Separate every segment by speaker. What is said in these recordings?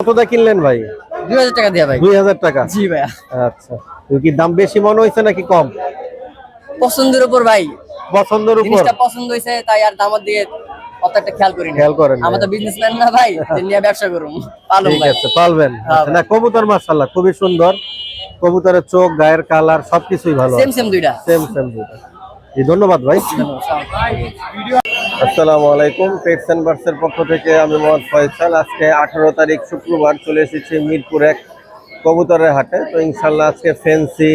Speaker 1: কতটা কিনলেন ভাই?
Speaker 2: দুই হাজার টাকা দিয়া ভাই।
Speaker 1: দুই হাজার টাকা?
Speaker 2: জি ভাইয়া।
Speaker 1: আচ্ছা। কি দাম বেশি মনে হয়েছে নাকি কম?
Speaker 2: পছন্দের উপর ভাই।
Speaker 1: পছন্দের উপর?
Speaker 2: জিনিসটা পছন্দ হয়েছে তাই আর দামের দিকে অত একটা খেয়াল করি
Speaker 1: খেয়াল করেন
Speaker 2: আমরা তো বিজনেসম্যান না ভাই নিয়ে ব্যবসা করুম। পালুম
Speaker 1: ঠিক আছে পালবেন।
Speaker 2: হ্যাঁ,
Speaker 1: আচ্ছা, না কবুতর মাশাআল্লাহ খুবই সুন্দর। কবুতরের চোখ গায়ের কালার সবকিছুই ভালো
Speaker 2: সেম সেম দুইটা।
Speaker 1: সেম সেম জি ধন্যবাদ ভাই। আসসালামু আলাইকুম পেটস এন্ড বার্ডসের পক্ষ থেকে আমি মোহাম্মদ ফয়সাল। আজকে আঠারো তারিখ শুক্রবার চলে এসেছি মিরপুর এক কবুতরের হাটে। তো ইনশাল্লাহ আজকে ফেন্সি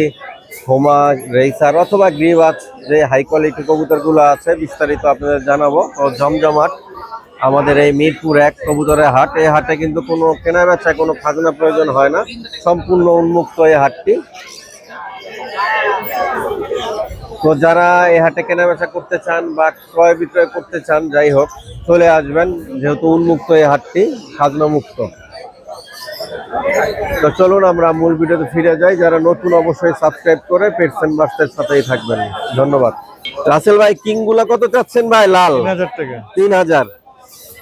Speaker 1: হোমা রেইসার অথবা গ্রিবাজ যে হাই কোয়ালিটি কবুতরগুলো আছে, বিস্তারিত আপনাদের জানাব। তো জমজমাট আমাদের এই মিরপুর এক কবুতরের হাট। এই হাটে কিন্তু কোনো কেনা বেচায় কোনো খাজনা প্রয়োজন হয় না। সম্পূর্ণ উন্মুক্ত এই হাটটি। তো যারা এই হাটে কেনাবেচা করতে চান বা ক্রয় বিক্রয় করতে চান যাই হোক চলে আসবেন যেহেতু উন্মুক্ত এই হাটটি খাজনা মুক্ত তো চলুন আমরা মূল ভিডিওতে ফিরে যাই। যারা নতুন অবশ্যই সাবস্ক্রাইব করে পেটসেন বাস্টের সাথেই থাকবেন। ধন্যবাদ। রাসেল ভাই কিংগুলা কত চাচ্ছেন ভাই? লাল। তিন হাজার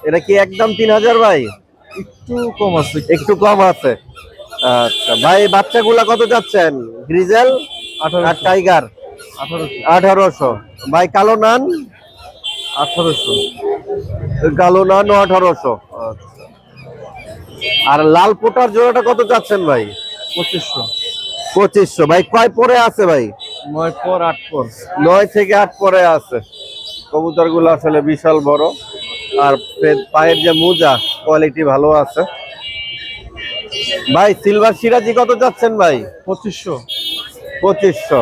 Speaker 1: এটা কি একদম তিন হাজার ভাই?
Speaker 3: একটু কম আছে।
Speaker 1: একটু কম আছে। আচ্ছা ভাই বাচ্চাগুলা কত চাচ্ছেন? গ্রিজেল আর টাইগার?
Speaker 3: আঠারোশো।
Speaker 1: ভাই কালো নান
Speaker 3: আঠারোশো।
Speaker 1: কালো নান ও আঠারোশো। আর লাল পোটার জোড়াটা কত চাচ্ছেন ভাই?
Speaker 3: পঁচিশশো।
Speaker 1: পঁচিশশো। ভাই কয় পরে আছে ভাই?
Speaker 3: নয় পর আট পর।
Speaker 1: নয় থেকে আট পরে আছে। কবুতরগুলো আসলে বিশাল বড়। আর পায়ের যে মোজা কোয়ালিটি ভালো আছে। ভাই সিলভার সিরাজি কত চাচ্ছেন ভাই?
Speaker 3: পঁচিশশো।
Speaker 1: পঁচিশশো।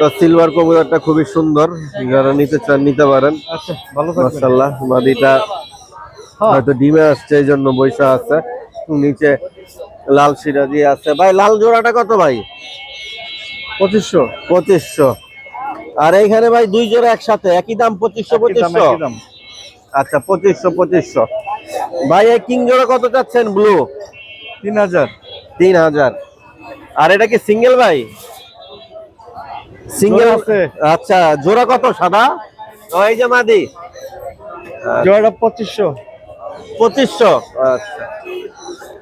Speaker 1: তো সিলভার কবুতরটা খুবই সুন্দর। যারা নিতে চান নিতে পারেন।
Speaker 3: আচ্ছা ভালো
Speaker 1: মাসাল্লাহ মাদিটা
Speaker 3: হ্যাঁ।
Speaker 1: হয়তো ডিমে আসছে এই জন্য বৈশা আছে। নিচে লাল সিরাজি আছে। ভাই লাল জোড়াটা কত ভাই?
Speaker 3: পঁচিশশো।
Speaker 1: পঁচিশশো। আর এইখানে ভাই দুই জোড়া একসাথে একই দাম পঁচিশশো পঁচিশশো। আচ্ছা পঁচিশশো পঁচিশশো। ভাই এই কিং জোড়া কত চাচ্ছেন ব্লু?
Speaker 3: তিন হাজার।
Speaker 1: তিন হাজার। আর এটা কি সিঙ্গেল ভাই? সিঙ্গেল
Speaker 3: আছে।
Speaker 1: আচ্ছা জোড়া কত সাদা? ও, এই যে মাদি।
Speaker 3: জোড়াটা পঁচিশশো।
Speaker 1: পঁচিশশো আচ্ছা।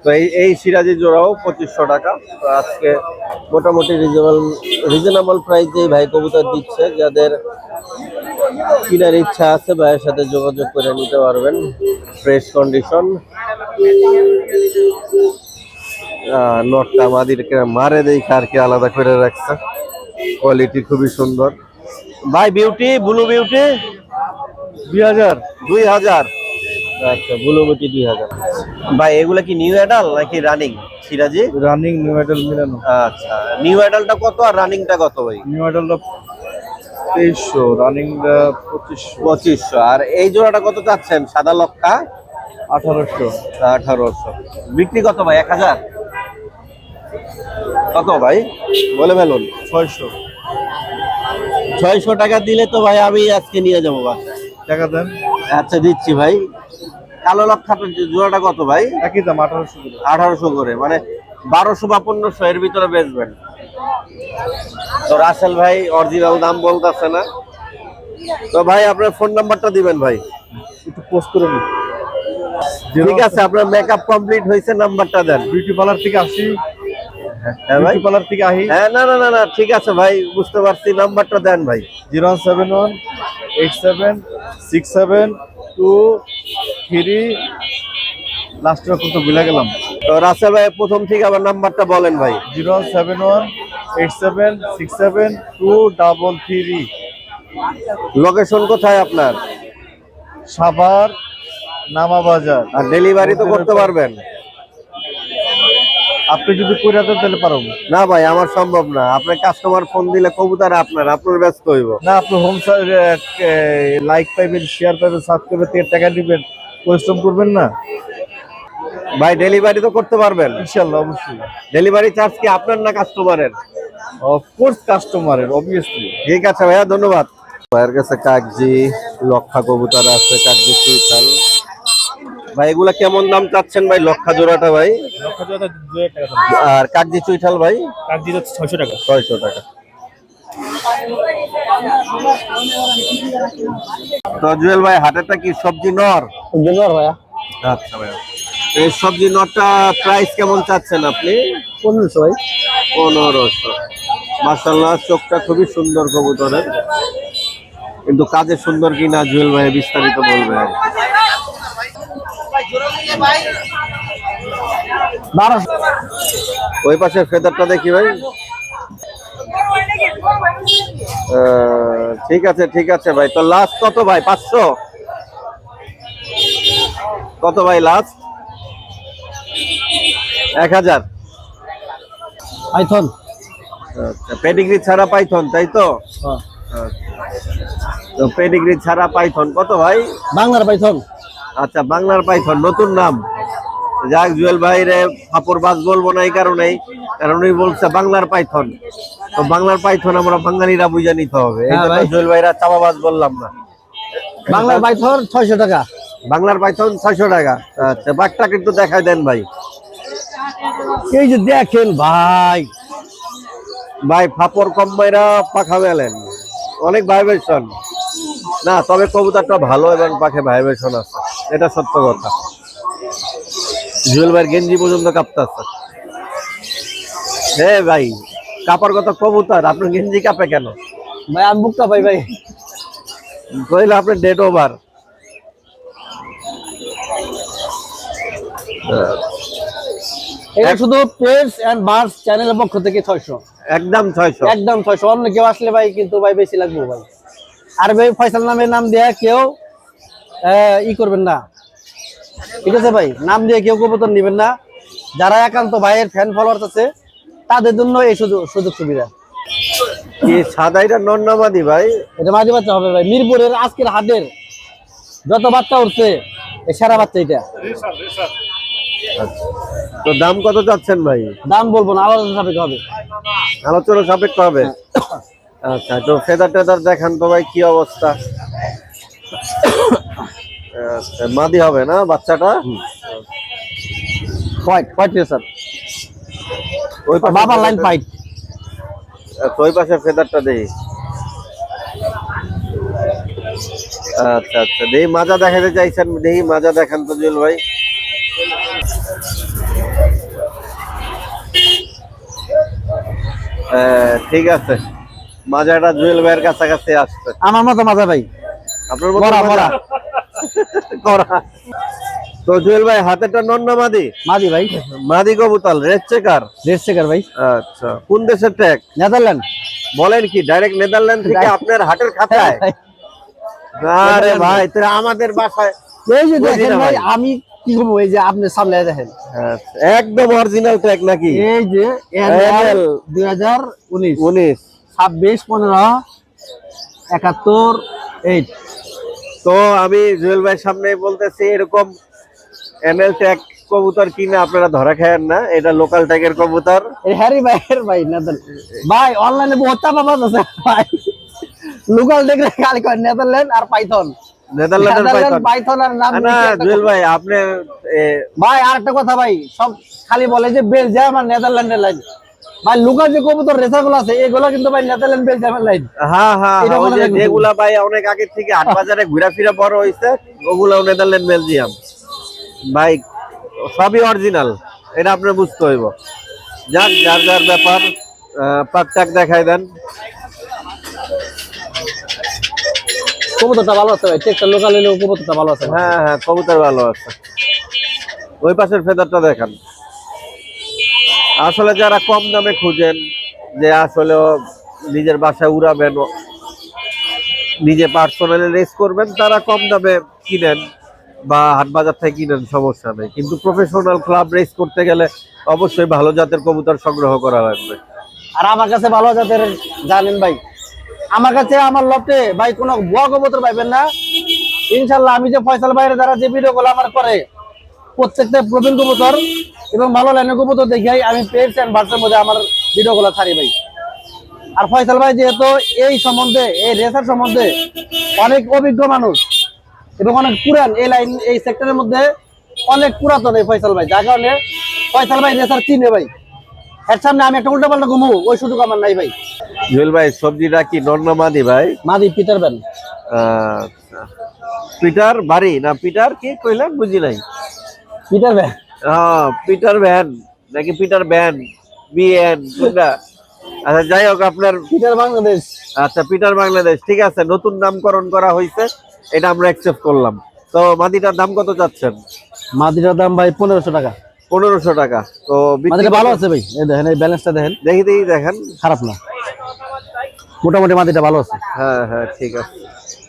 Speaker 1: তো এই এই সিরাজি জোড়াও পঁচিশশো টাকা। তো আজকে মোটামুটি রিজনেবল রিজনেবল প্রাইসে ভাই কবুতর দিচ্ছে। যাদের কেনার ইচ্ছা আছে ভাইয়ের সাথে যোগাযোগ করে নিতে পারবেন। ফ্রেশ কন্ডিশন নটটা আমাদেরকে মারে দেখে আর কি আলাদা করে রাখছে। কোয়ালিটি খুবই সুন্দর। ভাই বিউটি ব্লু বিউটি
Speaker 3: দুই হাজার।
Speaker 1: দুই হাজার। আচ্ছা ব্লু বিউটি দুই হাজার। ভাই এগুলো কি নিউ অ্যাডাল নাকি রানিং সিরাজি?
Speaker 3: রানিং নিউ মেডেল মিলানো।
Speaker 1: আচ্ছা নিউ অ্যাডালটা কত আর রানিংটা কত ভাই?
Speaker 3: নিউ মেডেলটা তেইশশো রানিংটা পঁচিশশো।
Speaker 1: পঁচিশশো। আর এই জোড়াটা কত চাচ্ছেন? সাদা লক্ষা
Speaker 3: আঠারোশো।
Speaker 1: আঠারোশো। বিক্রি কত ভাই? এক হাজার? কত ভাই? বলে ফেলুন।
Speaker 3: ছয়শো।
Speaker 1: ছয়শো টাকা দিলে তো ভাই আমি আজকে নিয়ে যাব
Speaker 3: টাকা দেন।
Speaker 1: আচ্ছা দিচ্ছি ভাই। কালো লক্ষাটা জোড়াটা কত ভাই?
Speaker 3: একই দাম আঠারোশো করে।
Speaker 1: আঠারোশো করে মানে বারোশো বা পনেরোশো এর ভিতরে বেচবেন। তো রাসেল ভাই অরিজিনাল দাম বলতেছে না। তো ভাই আপনার ফোন নাম্বারটা দিবেন ভাই।
Speaker 3: একটু পোস্ট করে নিই
Speaker 1: ঠিক আছে আপনার মেকআপ কমপ্লিট হয়েছে নাম্বারটা দেন।
Speaker 3: বিউটি পার্লার থেকে আসি।
Speaker 1: হ্যাঁ ভাই।
Speaker 3: বিউটি পার্লার থেকে আহি।
Speaker 1: হ্যাঁ না না না না ঠিক আছে ভাই বুঝতে পারছি নাম্বারটা দেন ভাই।
Speaker 3: Zero seven one eight seven six seven two three লাস্টের কত ভুলে গেলাম।
Speaker 1: তো রাসেল ভাই প্রথম থেকে আবার নাম্বারটা বলেন ভাই।
Speaker 3: Zero seven one eight seven six seven two double three
Speaker 1: location কোথায় আপনার?
Speaker 3: সাভার নামা বাজার।
Speaker 1: আর ডেলিভারি তো করতে পারবেন।
Speaker 3: আপনি যদি করে দেন তাহলে পারব
Speaker 1: না। ভাই আমার সম্ভব না। আপনার কাস্টমার ফোন দিলে কবুতর আপনার আপনার ব্যস্ত হইব।
Speaker 3: না আপনি হোম লাইক পাইবেন শেয়ার পাইবেন সাবস্ক্রাইবের থেকে টাকা দিবেন পরিশ্রম করবেন না?
Speaker 1: ভাই ডেলিভারি তো করতে পারবেন।
Speaker 3: ইনশাল্লাহ অবশ্যই।
Speaker 1: ডেলিভারি চার্জ কি আপনার না কাস্টমারের
Speaker 3: অফকোর্স কাস্টমারের অবভিয়াসলি
Speaker 1: ঠিক আছে ভাইয়া ধন্যবাদ। ভাইয়ের কাছে কাকজি লক্ষা কবুতর আছে কাকজি সুইটাল। ভাই এগুলা কেমন দাম চাচ্ছেন ভাই? লক্ষা জোড়াটা ভাই। আর কাকজি চুইঠাল ভাই?
Speaker 3: কাকজি ছয়শো টাকা।
Speaker 1: ছয়শো টাকা। ভাই কি সবজি নর?
Speaker 2: ভাইয়া।
Speaker 1: আচ্ছা ভাইয়া এই সবজি প্রাইস কেমন চাচ্ছেন আপনি?
Speaker 4: পনেরোশো ভাই।
Speaker 1: পনেরোশো। মাসাল্লাহ চোখটা খুবই সুন্দর কবুতরের। কিন্তু কাজে সুন্দর কিনা জুয়েল ভাই বিস্তারিত বলবে।
Speaker 4: বারোশো
Speaker 1: ওই পাশের ফেদারটা দেখি ভাই। ঠিক আছে ঠিক আছে ভাই। তো লাস্ট কত ভাই? পাঁচশো? কত ভাই লাস্ট এক হাজার।
Speaker 4: পাইথন।
Speaker 1: আচ্ছা পেডিগ্রি ছাড়া পাইথন তাই তো?
Speaker 4: হ্যাঁ।
Speaker 1: তো পেডিগ্রি ছাড়া পাইথন কত ভাই?
Speaker 4: বাংলার পাইথন।
Speaker 1: আচ্ছা বাংলার পাইথন নতুন নাম। যাক জুয়েল ভাই রে ফাপড় বাস বলব না এই কারণেই কারণ উনি বলছে বাংলার পাইথন। তো বাংলার পাইথন আমরা বাঙালিরা বুঝে নিতে হবে।
Speaker 4: হ্যাঁ।
Speaker 1: জুয়েল ভাইরা চাপাবাজ বললাম না।
Speaker 4: বাংলার পাইথন ছয়শো টাকা।
Speaker 1: বাংলার পাইথন ছয়শো টাকা। আচ্ছা বাঘটা কিন্তু দেখাই দেন ভাই।
Speaker 4: এই যে দেখেন ভাই।
Speaker 1: ভাই ফাপড় কম মাইরা পাখা মেলেন। অনেক ভাইব্রেশন। না তবে কবুতরটা ভালো এবং পাখে ভাইব্রেশন আছে। এটা সত্য কথা। জুয়েল ভাইয়ের গেঞ্জি পর্যন্ত কাঁপতেছে। হে ভাই কাপার কথা কবুতর আপনার গেঞ্জি কাঁপে কেন?
Speaker 4: ভাই আমি বুকটা পাই ভাই।
Speaker 1: কইলে আপনার ডেট ওভার
Speaker 4: এটা শুধু পেস এন্ড বার্স চ্যানেলের পক্ষ থেকে ছয়শো।
Speaker 1: একদম ছয়শো।
Speaker 4: একদম ছয়শো। অন্য কেউ আসলে ভাই কিন্তু ভাই বেশি লাগবে ভাই। আর ভাই ফয়সাল নামে নাম দেয়া কেউ ই করবেন না। ঠিক আছে ভাই নাম দিয়ে কেউ কবুতর নেবেন না। যারা একান্ত ভাইয়ের ফ্যান ফলোয়ার আছে তাদের জন্য এই সুযোগ সুযোগ সুবিধা।
Speaker 1: কি সাদাইটা নন্নামাদি ভাই?
Speaker 4: এটা মাঝে বাচ্চা হবে ভাই মিরপুরের আজকের হাটের যত বাচ্চা উঠছে এই সেরা বাচ্চা এটা।
Speaker 1: তো দাম কত যাচ্ছেন ভাই?
Speaker 4: দাম বলব না আলাদা সাপেক্ষে হবে।
Speaker 1: আলোচনা সাপেক্ষ হবে? আচ্ছা তো ফেদার টেদার দেখান তো ভাই কি অবস্থা? মাদি হবে না বাচ্চাটা?
Speaker 4: হোয়াইট হোয়াইট স্যার
Speaker 1: ওই
Speaker 4: লাইন পাইট
Speaker 1: ওই পাশে ফেদারটা দেই। আচ্ছা আচ্ছা দেই মাজা দেখাতে চাইছেন দেই মাজা দেখান তো জুয়েল ভাই ঠিক আছে। মাজাটা জুয়েল ভাইয়ের কাছাকাছি আসছে।
Speaker 4: আমার মতো মাজা ভাই।
Speaker 1: আপনার মতো। করা। তো জুয়েল ভাই হাতেরটা নন্না মাদি?
Speaker 4: মাদি ভাই।
Speaker 1: মাদি কবুতল রেড চেকার?
Speaker 4: রেড সেকার ভাই।
Speaker 1: আচ্ছা কোন দেশের ট্যাগ
Speaker 4: নেদারল্যান্ড।
Speaker 1: বলেন কি ডাইরেক্ট নেদারল্যান্ড থেকে আপনার হাটের খাতায়? আরে ভাই তোরা আমাদের বাসায়
Speaker 4: এই যে দেখেন ভাই। আমি কি করব এই যে আপনি সামনে দেখেন।
Speaker 1: আচ্ছা, একদম অরিজিনাল ট্যাগ নাকি?
Speaker 4: এই যে
Speaker 1: NL
Speaker 4: দুই হাজার উনিশ।
Speaker 1: উনিশ।
Speaker 4: ছাব্বিশ পনেরো একাত্তর এইট।
Speaker 1: তো আমি জুয়েল ভাইয়ের সামনে বলতেছি এরকম এনএল ট্যাগ কবুতর কিনে আপনারা ধরা খায়েন না এটা লোকাল ট্যাগের কবুতর।
Speaker 4: হ্যারি ভাইয়ের ভাই নেদারল্যান্ড ভাই অনলাইনে বহুত পাস আছে ভাই। লোকাল দেখলে খালি কয় নেদারল্যান্ড আর পাইথন
Speaker 1: নেদারল্যান্ডের
Speaker 4: নেদারল্যান্ড
Speaker 1: পাইথন
Speaker 4: পাইথন আর নাম
Speaker 1: না জুয়েল ভাই আপনি
Speaker 4: ভাই আর একটা কথা ভাই সব খালি বলে যে বেলজিয়াম আর নেদারল্যান্ডের লাইন ভাই লোকাল যে কবুতর রেসারগুলো আছে এগুলো কিন্তু ভাই নেদারল্যান্ড বেলজিয়ামের লাইন
Speaker 1: হ্যাঁ হ্যাঁ
Speaker 4: এটা
Speaker 1: হ্যাঁ, ভাই অনেক আগে থেকে হাট বাজারে ঘোরাফেরা বড় হয়েছে ওগুলো নেদারল্যান্ড বেলজিয়াম। ভাই সবই অরিজিনাল এটা আপনি বুঝতে হইব। যার যার যার ব্যাপার পাক টাক দেখাই দেন।
Speaker 4: কবুতরটা ভালো আছে ভাই টেকটা লোকাল হলেও কবুতরটা ভালো আছে।
Speaker 1: হ্যাঁ হ্যাঁ কবুতর ভালো আছে। ওই পাশের ফেদারটা দেখান। আসলে যারা কম দামে খুঁজেন যে আসলে নিজের বাসায় উড়াবেন, নিজে পার্সোনালি রেস করবেন, তারা কম দামে কিনেন বা হাট বাজার থেকে কিনেন, সমস্যা নেই। কিন্তু প্রফেশনাল ক্লাব রেস করতে গেলে অবশ্যই ভালো জাতের কবুতর সংগ্রহ করা লাগবে।
Speaker 4: আর আমার কাছে ভালো জাতের, জানেন ভাই, আমার কাছে আমার লপটে ভাই কোনো ভুয়া কবুতর পাইবেন না। ইনশাল্লাহ আমি যে ফয়সাল ভাইয়ের দ্বারা যে ভিডিও গুলো আমার করে প্রত্যেকটা প্রবীণ কবুতর এবং ভালো লাইনের কবুতর দেখাই আমি পেজ অ্যান্ড বার্সের মধ্যে আমার ভিডিও গুলো ছাড়ি ভাই। আর ফয়সাল ভাই যেহেতু এই সম্বন্ধে এই রেসার সম্বন্ধে অনেক অভিজ্ঞ মানুষ এবং অনেক পুরান এই লাইন এই সেক্টরের মধ্যে অনেক পুরাতন এই ফয়সাল ভাই। যার কারণে ফয়সাল ভাই রেসার চিনে ভাই। এর সামনে আমি একটা উল্টা পাল্টা ঘুমু ওই সুযোগ আমার নাই ভাই।
Speaker 1: জুয়েল ভাই সবজিটা কি নর্নমাদি ভাই?
Speaker 4: মাদি পিটার ব্যান
Speaker 1: পিটার বাড়ি না পিটার কি কইলেন? বুঝি নাই।
Speaker 4: পিটার ব্যান
Speaker 1: হ্যাঁ পিটার ভ্যান নাকি পিটার ভ্যান বিএন কোনটা আচ্ছা যাই হোক আপনার
Speaker 4: পিটার বাংলাদেশ
Speaker 1: আচ্ছা পিটার বাংলাদেশ ঠিক আছে নতুন নামকরণ করা হয়েছে এটা আমরা অ্যাকসেপ্ট করলাম। তো মাদিটার দাম কত চাচ্ছেন?
Speaker 4: মাদিটার দাম ভাই পনেরোশো টাকা।
Speaker 1: পনেরোশো টাকা। তো
Speaker 4: মাদিটা ভালো আছে ভাই। এই দেখেন এই ব্যালেন্সটা দেখেন।
Speaker 1: দেখি দেখি দেখেন।
Speaker 4: খারাপ না। মোটামুটি মাদিটা ভালো আছে।
Speaker 1: হ্যাঁ হ্যাঁ ঠিক আছে।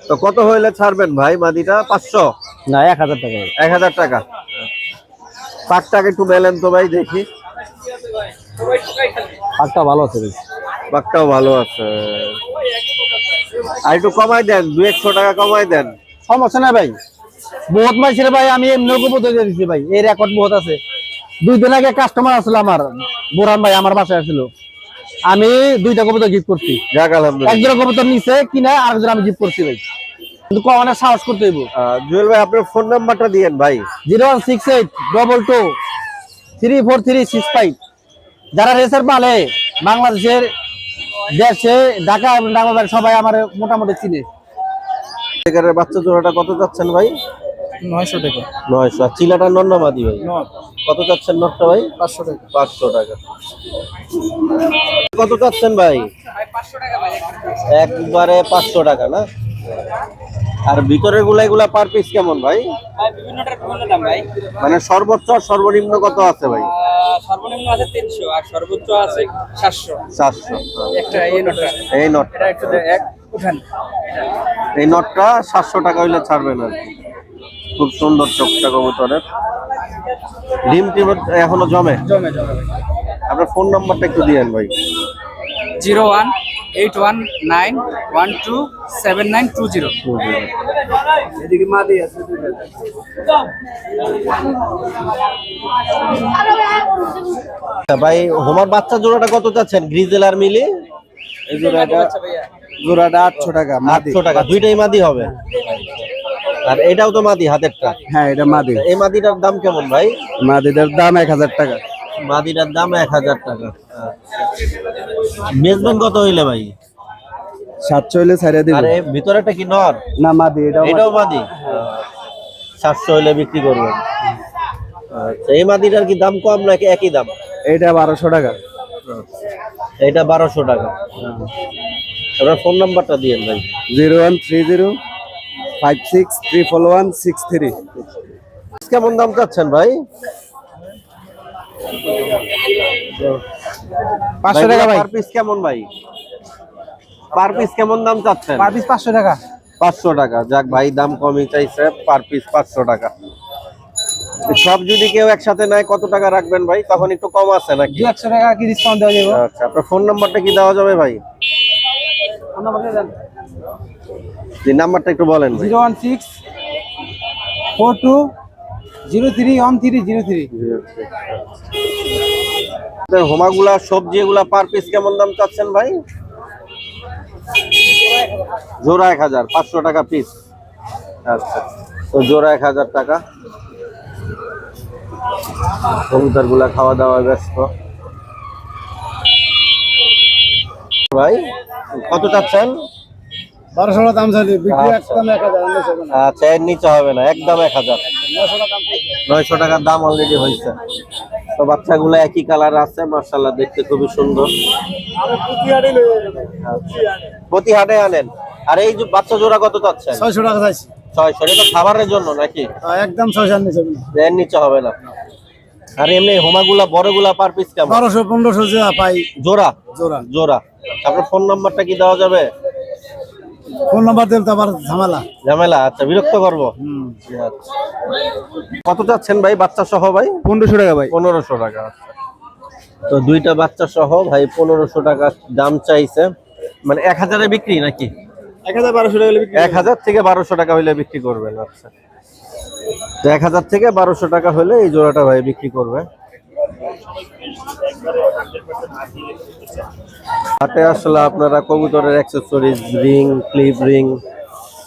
Speaker 1: তো কত হইলে ছাড়বেন ভাই মাদিটা? পাঁচশো?
Speaker 4: না এক হাজার টাকা।
Speaker 1: এক হাজার টাকা। পাকটাকে একটু মেলেন তো ভাই দেখি।
Speaker 4: পাকটা ভালো আছে
Speaker 1: পাকটাও ভালো আছে। আর একটু কমাই দেন দু একশো টাকা কমাই দেন।
Speaker 4: সমস্যা নাই ভাই। বহুত মাইছে ভাই আমি এমনি দিয়ে দিচ্ছি ভাই। এই রেকর্ড বহুত আছে। দুই দিন আগে কাস্টমার আসলো আমার বুরান ভাই আমার বাসায় আসছিল আমি দুইটা কবুতর গিফট করছি। একজন কবুতর নিচে কিনা আরেকজন আমি গিফট করছি ভাই। কিন্তু অনেক সাহস করতে হইব।
Speaker 1: জুয়েল ভাই আপনার ফোন নাম্বারটা দিয়েন ভাই।
Speaker 4: Zero one six eight double two three four three six five. যারা রেসার পালে বাংলাদেশের দেশে ঢাকা এবং ঢাকা সবাই আমার মোটামুটি চিনে।
Speaker 1: বাচ্চা জোড়াটা কত যাচ্ছেন ভাই?
Speaker 4: নয়শো টাকা।
Speaker 1: নয়শো। আর চিলাটা নন্নামাদি ভাই? কত চাচ্ছেন নটটা ভাই?
Speaker 4: পাঁচশো টাকা।
Speaker 1: পাঁচশো টাকা। কত চাচ্ছেন ভাই? একবারে পাঁচশো টাকা না? আর ভিতরেরগুলা এগুলা পার পিস কেমন ভাই?
Speaker 2: বিভিন্নটার বিভিন্ন দাম ভাই।
Speaker 1: মানে সর্বোচ্চ আর সর্বনিম্ন কত আছে ভাই?
Speaker 2: সর্বনিম্ন আছে তিনশো আর সর্বোচ্চ আছে সাতশো।
Speaker 1: চারশো
Speaker 2: একটা এই নোটটা।
Speaker 1: এই নট
Speaker 2: এটা একটু এক উঠান।
Speaker 1: এই নটটা সাতশো টাকা হইলে ছাড়বেন আর কি। খুব সুন্দর চোখটা কবুতরের। ডিম টিম এখনও জমে?
Speaker 2: জমে জমে।
Speaker 1: আপনার ফোন নাম্বারটা একটু দিয়েন ভাই।
Speaker 2: Zero one eight one nine one two seven nine two zero. এদিকে মা দিয়ে আছে।
Speaker 1: আচ্ছা, ভাই হোমার বাচ্চা জোড়াটা কত চাচ্ছেন? গ্রিজেল আর মিলি?
Speaker 3: এই জোড়াটা জোড়াটা আটশো টাকা মাদি।
Speaker 1: আটশো টাকা দুইটাই মাদি হবে। আর এটাও তো মাদি হাতেরটা
Speaker 3: হ্যাঁ এটা মাদি।
Speaker 1: এই মাদিটার দাম কেমন ভাই?
Speaker 3: মাদিটার দাম এক হাজার টাকা।
Speaker 1: মাদিটার দাম এক হাজার টাকা। বেচবেন কত হইলে ভাই?
Speaker 3: সাতশো হইলে ছাড়িয়ে দিব।
Speaker 1: আর ভিতরেটা কি নর?
Speaker 3: না মাদি এটাও।
Speaker 1: এটাও মাদি? সাতশো হইলে বিক্রি করবেন। আচ্ছা এই মাদিটার কি দাম কম নাকি একই দাম?
Speaker 3: এইটা বারোশো টাকা।
Speaker 1: এটা বারোশো টাকা। আপনার ফোন নাম্বারটা দিয়েন ভাই।
Speaker 3: Zero one three zero five six triple one six three
Speaker 1: কেমন দাম চাচ্ছেন ভাই?
Speaker 4: পাঁচশো টাকা ভাই
Speaker 1: পার পিস কেমন ভাই? পার পিস কেমন দাম চাচ্ছেন?
Speaker 4: পার পিস পাঁচশো টাকা।
Speaker 1: পাঁচশো টাকা। যাক ভাই দাম কমই চাইছে পার পিস পাঁচশো টাকা। সব যদি কেউ একসাথে নেয় কত টাকা রাখবেন ভাই? তখন একটু কম আছে নাকি?
Speaker 4: একশো টাকা কি ডিসকাউন্ট দেওয়া যাবে?
Speaker 1: আচ্ছা আপনার ফোন নাম্বারটা কি দেওয়া যাবে ভাই? যে নাম্বারটা একটু বলেন
Speaker 4: zero one six four two zero three one three zero three.
Speaker 1: হোমাগুলা সবজি এগুলা পার পিস কেমন দাম চাচ্ছেন ভাই? জোড়া এক হাজার পাঁচশো টাকা পিস আচ্ছা তো জোড়া এক হাজার টাকা। কবুতরগুলা খাওয়া দাওয়া ব্যস্ত। ভাই কত চাচ্ছেন?
Speaker 3: বারোশো দাম চাইলে
Speaker 1: বিক্রি একদম আচ্ছা এর নিচে হবে না একদম এক হাজার। নয়শো টাকার দাম অলরেডি হয়েছে। তো বাচ্চাগুলো একই কালার আছে মার্শাল্লাহ দেখতে খুবই সুন্দর। আচ্ছা। প্রতি হাটে আনেন। আর এই যে বাচ্চা জোড়া কত চাচ্ছেন?
Speaker 3: ছয়শো টাকা চাইছি।
Speaker 1: ছয়শো এটা খাবারের জন্য নাকি?
Speaker 3: একদম ছয়শো নিচে
Speaker 1: এর নিচে হবে না। আর এমনি হোমাগুলা বড়গুলা পার পিস কেমন?
Speaker 3: বারোশো পনেরোশো পাই।
Speaker 1: জোড়া?
Speaker 3: জোড়া।
Speaker 1: জোড়া। আপনার ফোন নাম্বারটা কি দেওয়া যাবে?
Speaker 3: ফোন নাম্বার দিলে তো আবার ঝামেলা।
Speaker 1: ঝামেলা আচ্ছা বিরক্ত করব? আচ্ছা। কত চাচ্ছেন ভাই বাচ্চা সহ ভাই?
Speaker 3: পনেরোশো টাকা ভাই।
Speaker 1: পনেরোশো টাকা আচ্ছা। তো দুইটা বাচ্চা সহ ভাই পনেরোশো টাকা দাম চাইছে। মানে এক হাজারে বিক্রি নাকি?
Speaker 3: এক হাজার বারোশো টাকা হলে বিক্রি
Speaker 1: এক হাজার থেকে বারোশো টাকা হলে বিক্রি করবেন আচ্ছা। তো এক হাজার থেকে বারোশো টাকা হলে এই জোড়াটা ভাই বিক্রি করবে। হাটে আসলে আপনারা কবুতরের accessories ring clip ring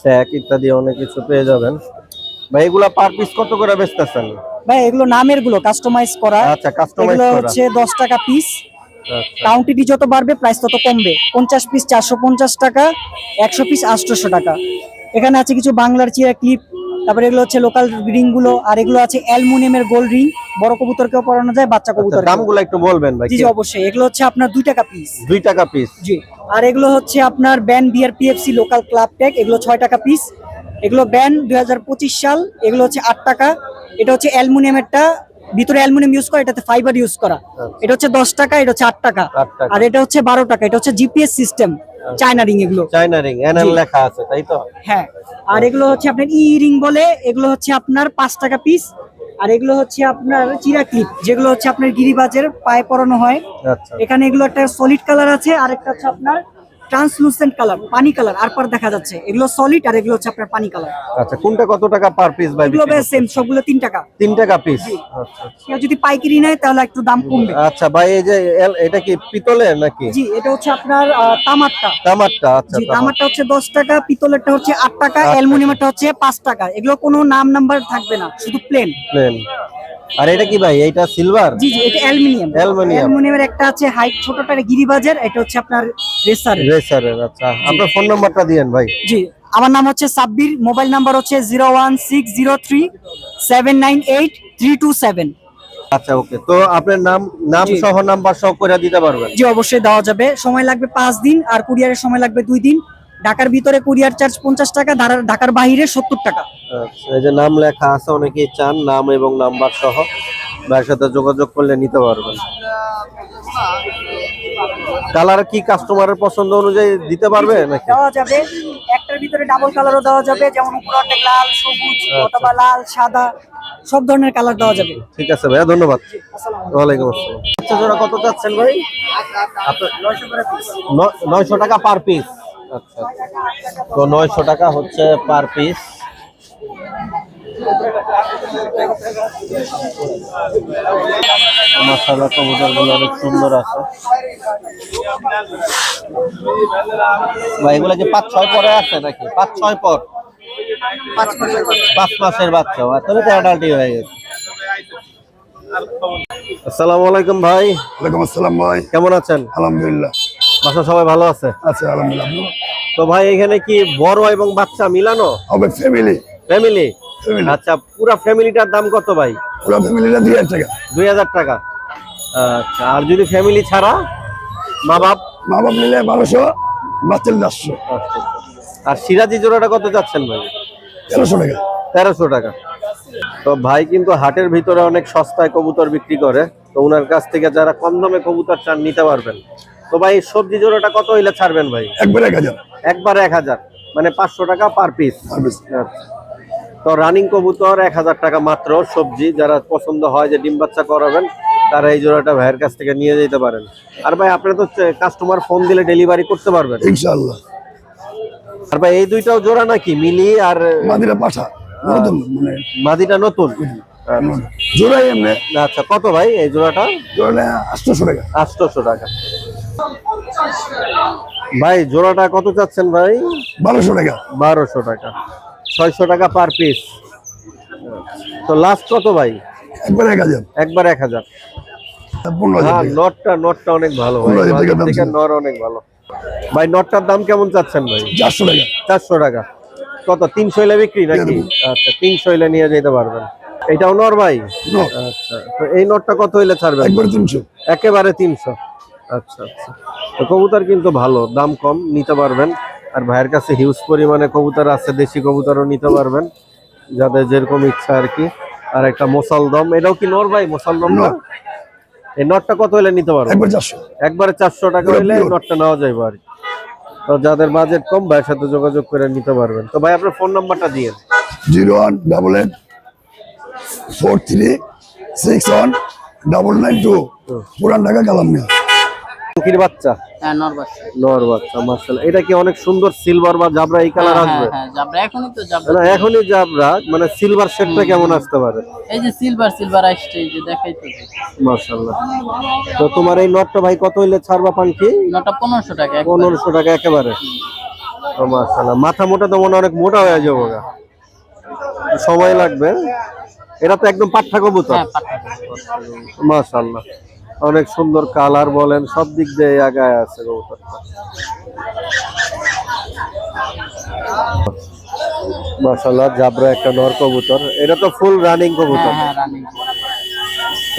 Speaker 1: tag ইত্যাদি অনেক কিছু পেয়ে যাবেন। ভাই এগুলা পার পিস কত করে বেচতেছেন?
Speaker 5: ভাই এগুলো নামেরগুলো কাস্টমাইজ করা।
Speaker 1: আচ্ছা কাস্টমাইজ
Speaker 5: এগুলো
Speaker 1: করা।
Speaker 5: হচ্ছে দশ টাকা পিস
Speaker 1: আচ্ছা।
Speaker 5: কাউন্টিটি যত বাড়বে প্রাইস তত কমবে। পঞ্চাশ পিস চারশো পঞ্চাশ টাকা একশো পিস আটশোশো টাকা। এখানে আছে কিছু বাংলার চিরা ক্লিপ তারপরে এগুলো হচ্ছে লোকাল রিংগুলো আর এগুলো আছে অ্যালুমিনিয়ামের গোল্ড রিং বড় কবুতর কবুতরকেও পরানো যায় বাচ্চা কবুতর
Speaker 1: আচ্ছা, দামগুলো একটু বলবেন ভাই
Speaker 5: জি অবশ্যই। এগুলো হচ্ছে আপনার দুই টাকা পিস
Speaker 1: দুই টাকা পিস
Speaker 5: জি আর এগুলো হচ্ছে আপনার band BR PFC local club tag এগুলো ছয় টাকা পিস এগুলো ব্যান দুই হাজার পঁচিশ সাল এগুলো হচ্ছে আট টাকা। এটা হচ্ছে অ্যালুমিনিয়ামেরটা ভিতরে অ্যালুমিনিয়াম ইউজ করা এটাতে ফাইবার ইউজ করা। এটা হচ্ছে দশ টাকা এটা হচ্ছে আট টাকা। আর এটা হচ্ছে বারো টাকা এটা হচ্ছে জিপিএস সিস্টেম চায়না রিং এগুলো।
Speaker 1: চাইনা রিং এনএল লেখা আছে তাই তো?
Speaker 5: হ্যাঁ আর এগুলো হচ্ছে আপনার ই রিং বলে এগুলো হচ্ছে আপনার পাঁচ টাকা পিস আর এগুলো হচ্ছে আপনার চিরা ক্লিপ যেগুলো হচ্ছে আপনার গিরিবাজের পায়ে পরানো হয়।
Speaker 1: আচ্ছা।
Speaker 5: এখানে এগুলো একটা সলিড কালার আছে আর একটা হচ্ছে আপনার ট্রান্সলুসেন্ট কালার পানি কালার আর পার দেখা যাচ্ছে। এগুলো সলিড আর এগুলো হচ্ছে আপনার পানি কালার।
Speaker 1: আচ্ছা কোনটা কত টাকা পার পিস ভাই
Speaker 5: এগুলো
Speaker 1: বিক্রি
Speaker 5: সেম সবগুলো তিন টাকা।
Speaker 1: করছেন? তিন টাকা পিস আচ্ছা
Speaker 5: কেউ যদি পাইকারি নেয় তাহলে একটু দাম কমবে।
Speaker 1: আচ্ছা ভাই এই যে এটা কি পিতলের নাকি?
Speaker 5: জি এটা হচ্ছে আপনার তামারটা।
Speaker 1: তামারটা আচ্ছা
Speaker 5: জি তামারটা হচ্ছে দশ টাকা পিতলেরটা হচ্ছে আট টাকা
Speaker 1: টাকা।
Speaker 5: অ্যালুমিনিয়ামটা হচ্ছে পাঁচ টাকা। এগুলো কোনো নাম নাম্বার থাকবে না শুধু প্লেন
Speaker 1: প্লেন আর এটা কি ভাই? এইটা সিলভার
Speaker 5: জি জি এটা অ্যালুমিনিয়াম।
Speaker 1: অ্যালুমিনিয়াম।
Speaker 5: অ্যালুমিনিয়ামের একটা আছে হাইট ছোটটা গিরিবাজের এটা হচ্ছে আপনার রেসার
Speaker 1: রেসারের আচ্ছা। আপনার ফোন নাম্বারটা দিয়েন ভাই।
Speaker 5: জি আমার নাম হচ্ছে সাব্বির মোবাইল নাম্বার হচ্ছে zero one six zero three seven nine eight three two seven
Speaker 1: আচ্ছা ওকে তো আপনার নাম নাম সহ নাম্বার সহ করে দিতে পারবেন।
Speaker 5: জি অবশ্যই দেওয়া যাবে। সময় লাগবে পাঁচ দিন আর কুরিয়ারের সময় লাগবে দুই দিন। ঢাকার ভিতরে কুরিয়ার চার্জ পঞ্চাশ টাকা ঢাকার- বাইরে সত্তর টাকা।
Speaker 1: আচ্ছা এই যে নাম লেখা আছে অনেকেই চান নাম এবং নাম্বার সহ। ভাইয়ের সাথে যোগাযোগ করলে নিতে পারবেন। কালার কি কাস্টমারের পছন্দ অনুযায়ী দিতে পারবে নাকি?
Speaker 5: দেওয়া যাবে। একটার ভিতরে ডাবল কালারও দেওয়া যাবে যেমন উপরে অর্ধেক লাল সবুজ অথবা লাল সাদা সব ধরনের কালার দেওয়া যাবে।
Speaker 1: ঠিক আছে ভাইয়া ধন্যবাদ।
Speaker 5: আসসালামু
Speaker 1: ওয়ালাইকুম আসসালাম। আচ্ছা জোড়া কত চাচ্ছেন ভাই? ন- নয়শো টাকা পার পিস আচ্ছা তো নয়শো টাকা হচ্ছে পার পিস মাসালা কবুতরগুলো অনেক সুন্দর আছে। ভাই এগুলো কি পাঁচ ছয় পরে আছে নাকি? পাঁচ ছয় পর? পাঁচ মাসের বাচ্চা। তবে তো অ্যাডাল্টই হয়ে গেছে। আসসালামু আলাইকুম ভাই।
Speaker 6: ওয়ালাইকুম আসসালাম ভাই।
Speaker 1: কেমন আছেন?
Speaker 6: আলহামদুলিল্লাহ।
Speaker 1: বাসা সবাই ভালো আছে?
Speaker 6: আচ্ছা আলহামদুলিল্লাহ।
Speaker 1: তো ভাই এখানে কি বড় এবং বাচ্চা মিলানো?
Speaker 6: হবে ফ্যামিলি
Speaker 1: ফ্যামিলি। আচ্ছা পুরা ফ্যামিলিটার দাম কত ভাই?
Speaker 6: পুরো ফ্যামিলিটা দুই হাজার টাকা।
Speaker 1: দুই হাজার টাকা। আচ্ছা আর যদি ফ্যামিলি ছাড়া মা বাপ
Speaker 6: মা বাপ নিলে বারোশো বাচ্চা নিলে চারশো।
Speaker 1: আর সিরাজি জোড়াটা কত যাচ্ছেন ভাই?
Speaker 6: তেরোশো টাকা।
Speaker 1: তেরোশো টাকা। তো ভাই কিন্তু হাটের ভিতরে অনেক সস্তায় কবুতর বিক্রি করে তো ওনার কাছ থেকে যারা কম দামে কবুতর চান নিতে পারবেন। তো ভাই সবজি জোড়াটা কত হইলে ছাড়বেন ভাই?
Speaker 6: একবার এক হাজার।
Speaker 1: একবার এক হাজার মানে পাঁচশো টাকা পার পিস। তো রানিং কবুতর এক হাজার টাকা মাত্র সবজি যারা পছন্দ হয় যে ডিম বাচ্চা করাবেন তারা এই জোড়াটা ভাইয়ের কাছ থেকে নিয়ে যেতে পারেন। আর ভাই আপনি তো কাস্টমার ফোন দিলে ডেলিভারি করতে পারবেন।
Speaker 6: ইনশাআল্লাহ।
Speaker 1: আর ভাই এই দুইটাও জোড়া নাকি? মিলি আর
Speaker 6: মাদিরা পাঠা নতুন মানে
Speaker 1: মাদিটা নতুন?
Speaker 6: জোড়াই এমনি।
Speaker 1: আচ্ছা কত ভাই এই জোড়াটা?
Speaker 6: জোড়া আটশোশো টাকা।
Speaker 1: আটশোশো টাকা। ভাই জোড়াটা কত চাচ্ছেন ভাই?
Speaker 6: বারোশো টাকা।
Speaker 1: বারোশো টাকা। ছয়শো টাকা পার পিস তো লাস্ট কত ভাই?
Speaker 6: একবার এক হাজার।
Speaker 1: একবার এক হাজার। হ্যাঁ নটটা নটটা অনেক ভালো ভাই। নর অনেক ভালো। নটটার দাম কেমন চাচ্ছেন ভাই?
Speaker 6: চারশো টাকা।
Speaker 1: চারশো টাকা। কত তিনশো বিক্রি নাকি? আচ্ছা তিনশো নিয়ে যেতে পারবেন। এটাও নর ভাই? আচ্ছা তো এই নটটা কত হইলে ছাড়বেন?
Speaker 6: একবার তিনশো।
Speaker 1: একেবারে তিনশো। আচ্ছা আচ্ছা। তো কবুতর কিন্তু ভালো দাম কম নিতে পারবেন। আর ভাইয়ের কাছে হিউজ পরিমাণে কবুতর আছে দেশি কবুতরও নিতে পারবেন। যাদের যেরকম ইচ্ছা আর কি। আর একটা মোসালদম এটাও কি নর ভাই মোসালদম না। এই নটটা কত হইলে নিতে পারবেন?
Speaker 6: একবার চারশো।
Speaker 1: টাকা
Speaker 6: pure।
Speaker 1: নটটা নেওয়া যাবে আর। তো যাদের বাজেট কম ভাইয়ের সাথে যোগাযোগ করে নিতে পারবেন। তো ভাই আপনার ফোন নাম্বারটা দিয়ে
Speaker 6: zero one double eight four three six one double nine two. পুরান ঢাকা কালামিয়া
Speaker 1: পাখির বাচ্চা?
Speaker 2: হ্যাঁ
Speaker 1: নর বাচ্চা। মার্শাল্লাহ এটা কি অনেক সুন্দর সিলভার বা জাবরা এই কালার আসবে?
Speaker 2: হ্যাঁ যাবরা এখনই তো যাবরা
Speaker 1: না এখনই জাবরা মানে সিলভার শেডটা কেমন আসতে পারে?
Speaker 2: এই যে সিলভার সিলভার আসছে এই যে দেখাই তো
Speaker 1: মার্শাল্লাহ তো তোমার এই নটটা ভাই কত হইলে ছাড়বা
Speaker 2: নটা পনেরোশো টাকা একবারে।
Speaker 1: পনেরোশো টাকা একেবারে। ও মার্শাল্লাহ মাথা মোটা তো মনে হয় অনেক মোটা হয়ে যাব। সময় লাগবে। এটা তো একদম পাঠা কবুতর।
Speaker 2: হ্যাঁ পাঠা
Speaker 1: মাশাআল্লাহ। অনেক সুন্দর কালার বলেন সব দিক দিয়ে আগায় আছে কবুতরটা মাশাল্লাহ জাবরা একটা নর কবুতর। এটা তো ফুল রানিং কবুতর।
Speaker 2: হ্যাঁ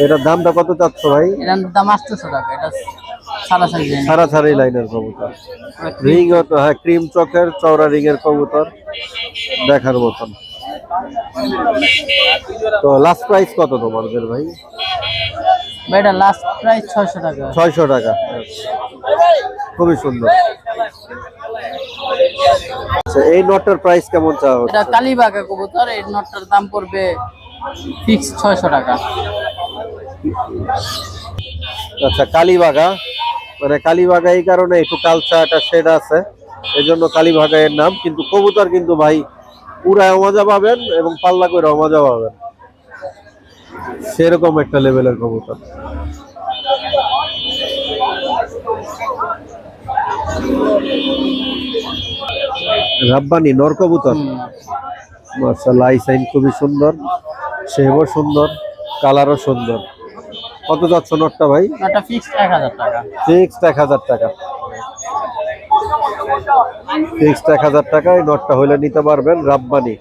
Speaker 1: এটার দামটা কত চাচ্ছ ভাই?
Speaker 2: এটার দাম আটশোশো টাকা এটা সারা
Speaker 1: সারি লাইনের কবুতর। রিং তো হ্যাঁ ক্রিম চকের চওড়া রিং এর কবুতর। দেখার মতন। তো লাস্ট প্রাইস কত তোমাদের ভাই?
Speaker 2: এটা লাস্ট প্রাইস ছয়শো টাকা।
Speaker 1: ছয়শো টাকা। খুবই সুন্দর। আচ্ছা এই নটটার প্রাইস কেমন চাওয়া হচ্ছে?
Speaker 2: এটা কালীবাগা কবুতর এই নটটার দাম পড়বে ফিক্স ছয়শো টাকা।
Speaker 1: আচ্ছা কালীবাগা। মানে কালীবাগা এই কারণে একটু কালচা একটা শেড আছে। এই জন্য কালীবাগা এর নাম। কিন্তু কবুতর কিন্তু ভাই উড়ায় মজা পাবেন এবং পাল্লা করে মজা পাবেন। সেরকম একটা লেভেলের কবুতর। রাব্বানি নর কবুতর। মার্শাল্লাহ আই সাইন খুবই সুন্দর শেবও সুন্দর কালারও সুন্দর। কত যাচ্ছ নটটা ভাই?
Speaker 2: নটটা ফিক্স এক হাজার টাকা।
Speaker 1: ফিক্সড এক হাজার টাকা। ফিক্সড এক হাজার টাকায় নটটা হইলে নিতে পারবেন রাব্বানি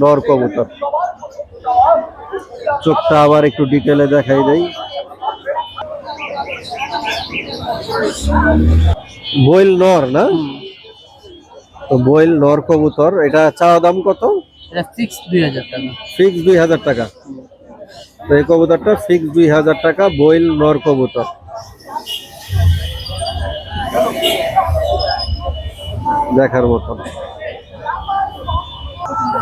Speaker 1: নর কবুতর। চোখটা আবার একটু ডিটেলে দেখাই দেই। বইল নর না? তো বইল নর কবুতর এটা চাওয়া দাম কত?
Speaker 2: ফিক্স দুই হাজার টাকা।
Speaker 1: ফিক্স দুই হাজার টাকা। তো এই কবুতরটা ফিক্স দুই হাজার টাকা বইল নর কবুতর। দেখার মতন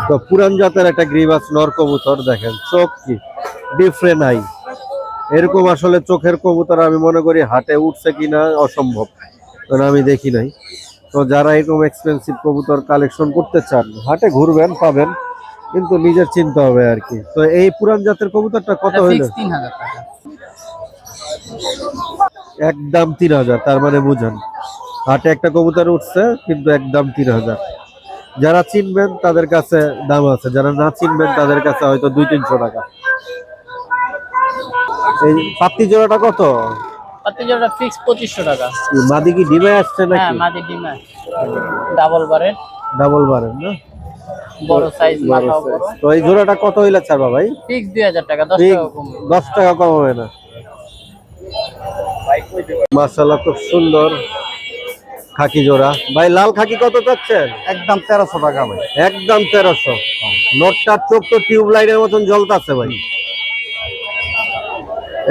Speaker 1: তো পুরান জাতের একটা গ্রিবাস নর কবুতর দেখেন চোখ কি ডিফারেন্ট আই এরকম আসলে চোখের কবুতর আমি মনে করি হাটে উঠছে কিনা অসম্ভব কারণ আমি দেখি নাই। তো যারা এরকম এক্সপেন্সিভ কবুতর কালেকশন করতে চান হাটে ঘুরবেন পাবেন কিন্তু নিজের চিন্তা হবে আর কি। তো এই পুরান জাতের কবুতরটা কত হইল? একদম তিন হাজার তার মানে বুঝেন। হাটে একটা কবুতর উঠছে কিন্তু একদম তিন হাজার। যারা চিনবেন তাদের কাছে দাম আছে যারা না চিনবেন তাদের কাছে হয়তো দুই তিনশো টাকা। এই পাত্তি জোড়াটা কত?
Speaker 2: পাতি ফিক্স পঁচিশশো টাকা।
Speaker 1: কি মাদি কি ডিমে আসছে
Speaker 2: হ্যাঁ মাদি ডিমা। ডাবল বারের।
Speaker 1: ডাবল বারের না?
Speaker 2: বড় সাইজ
Speaker 1: তো এই জোড়াটা কত হইলে ছাড়বা ভাই?
Speaker 2: ফিক্স দুই হাজার টাকা দশ
Speaker 1: ঠিক
Speaker 2: টাকা কম
Speaker 1: দশ টাকা কম হবে না। খুব সুন্দর। খাকি জোড়া। ভাই লাল খাকি কত চাচ্ছেন?
Speaker 3: একদম তেরোশো টাকা ভাই।
Speaker 1: একদম তেরোশো। নোটটার চোখ তো টিউব লাইটের মতন জ্বলতাছে ভাই।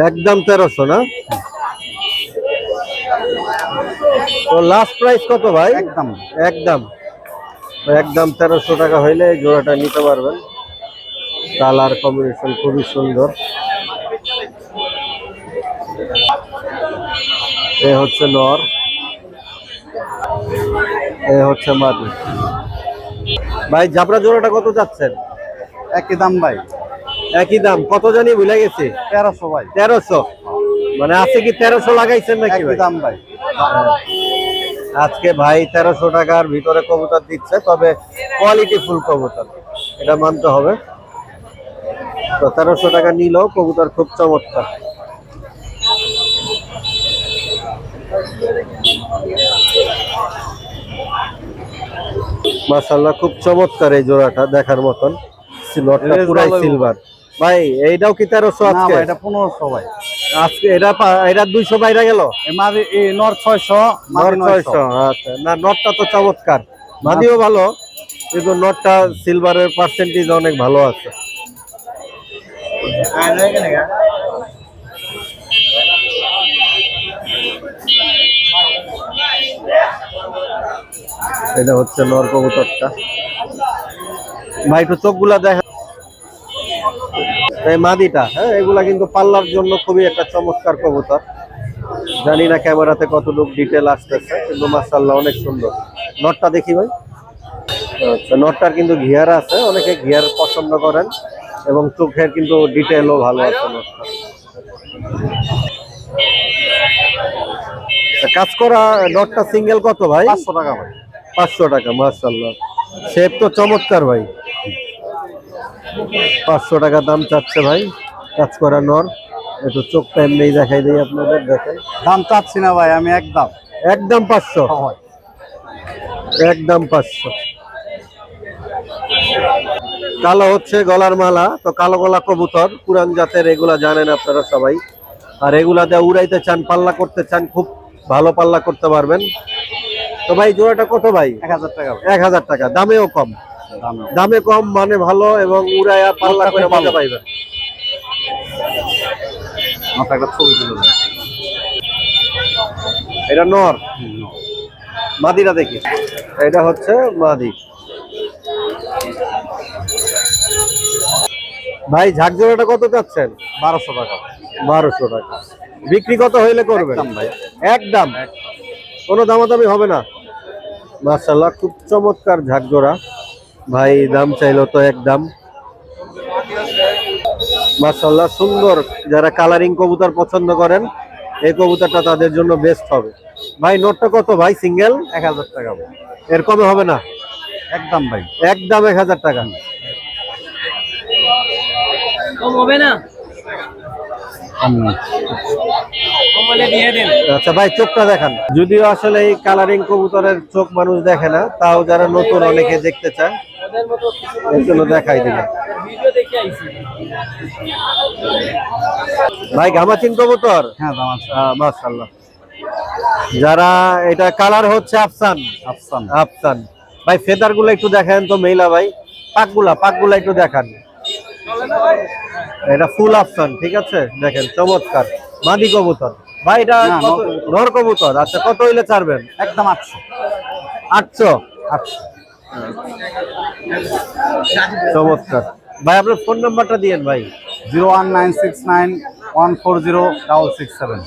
Speaker 1: একদম তেরোশো না? তো লাস্ট প্রাইস কত ভাই?
Speaker 3: একদম।
Speaker 1: একদম। একদম তেরোশো টাকা হইলে জোড়াটা নিতে পারবেন। কালার কম্বিনেশন খুবই সুন্দর। এ হচ্ছে নর। এ হচ্ছে মাটি ভাই জাবরা জোড়াটা কত যাচ্ছেন?
Speaker 3: একই দাম ভাই।
Speaker 1: একই দাম। কত জানি ভুলে গেছি।
Speaker 3: তেরোশো ভাই।
Speaker 1: তেরোশো? মানে আছে কি তেরোশো লাগাইছেন নাকি ভাই?
Speaker 3: দাম ভাই।
Speaker 1: আজকে ভাই তেরোশো টাকার ভিতরে কবুতর দিচ্ছে তবে কোয়ালিটি ফুল কবুতর। এটা মানতে হবে। তো তেরোশো টাকা নিলেও কবুতর খুব চমৎকার। মাশাল্লাহ খুব চমৎকার এই জোড়াটা দেখার মতন।
Speaker 3: Race
Speaker 1: পুরাই সিলভার ভাই এইটাও কি তেরোশো আজকে?
Speaker 3: এটা পনেরোশো ভাই।
Speaker 1: আজকে এটা এটা দুইশো বাইরে গেল?
Speaker 3: এই নর ছয়শো
Speaker 1: নট ছয়শো আচ্ছা। না নটটা তো চমৎকার। মাদিও ভালো কিন্তু নটটা সিলভারের পার্সেন্টেজ অনেক ভালো আছে। এটা হচ্ছে নর কবুতরটা। ভাই, একটু চোখগুলা দেখা মাদিটা হ্যাঁ এগুলা কিন্তু পাল্লার জন্য খুবই একটা চমৎকার কবুতর। জানি না ক্যামেরাতে কতটুকু ডিটেল আসতেছে, কিন্তু মাসাল্লাহ অনেক সুন্দর। নটটা দেখি ভাই। আচ্ছা নটটার কিন্তু ঘিয়ার আছে, অনেকে ঘিয়ার পছন্দ করেন, এবং চোখের কিন্তু ডিটেলও ভালো আছে নটটা কাজ করা নটটা সিঙ্গেল কত ভাই?
Speaker 3: পাঁচশো টাকা ভাই।
Speaker 1: পাঁচশো টাকা মার্শাল্লাহ শেপ তো চমৎকার ভাই। পাঁচশো টাকা দাম চাচ্ছে ভাই। কাজ করা নর। একটু চোখটা এমনি দেখাই দিই আপনাদের দেখেন।
Speaker 3: দাম চাচ্ছি না ভাই আমি একদম।
Speaker 1: একদম পাঁচশো।
Speaker 3: হয়
Speaker 1: একদম পাঁচশো। কালো হচ্ছে গলার মালা। তো কালো গলা কবুতর। পুরান জাতের এগুলা জানেন আপনারা সবাই। আর এগুলা দিয়ে উড়াইতে চান পাল্লা করতে চান খুব ভালো পাল্লা করতে পারবেন। তো ভাই জোড়াটা কত ভাই?
Speaker 3: এক হাজার টাকা
Speaker 1: এক হাজার টাকা। দামেও কম। দামে কম। মানে ভালো এবং উড়াইয়া পাল্লা করে মজা পাইবেন। এটা নর? মাদিরা দেখি। এটা হচ্ছে মাদি। ভাই ঝাকজোড়াটা কত চাচ্ছেন?
Speaker 3: বারোশো টাকা।
Speaker 1: বারোশো টাকা। বিক্রি কত হইলে করবেন?
Speaker 3: একদম? ভাই।
Speaker 1: একদম। কোনো দামাদামি হবে না? মার্শাল্লাহ খুব চমৎকার ঝাকজোড়া ভাই দাম চাইলো তো একদম মার্শাল্লাহ সুন্দর। যারা কালারিং কবুতর পছন্দ করেন এই কবুতরটা তাদের জন্য বেস্ট হবে। ভাই নোটটা কত ভাই সিঙ্গেল
Speaker 3: এক হাজার টাকা।
Speaker 1: এর কমে হবে না?
Speaker 3: একদম ভাই।
Speaker 1: একদম এক হাজার টাকা। আচ্ছা ভাই চোখটা দেখান। যদিও আসলে এই কালারিং কবুতরের চোখ মানুষ দেখে না তাও যারা নতুন অনেকে দেখতে চায় এর জন্য দেখাই দিলাম। ভাই ঘামাচিন কবুতর?
Speaker 3: হ্যাঁ
Speaker 1: মাশাল্লাহ যারা এটা কালার হচ্ছে আফসান।
Speaker 3: আফসান।
Speaker 1: আফসান। ভাই ফেদারগুলো একটু দেখেন তো মেইলা ভাই। পাকগুলা পাকগুলা একটু দেখান। এটা ফুল আফসান ঠিক আছে? দেখেন চমৎকার। মাদি কবুতর। ভাই এটা নর কবুতর। আচ্ছা কত হইলে ছাড়বেন?
Speaker 3: একদম আটশো।
Speaker 1: আটশো?
Speaker 3: আটশো।
Speaker 1: চমৎকার। ভাই আপনার ফোন নাম্বারটা দিয়েন ভাই।
Speaker 3: Zero one nine six nine one four zero double six seven.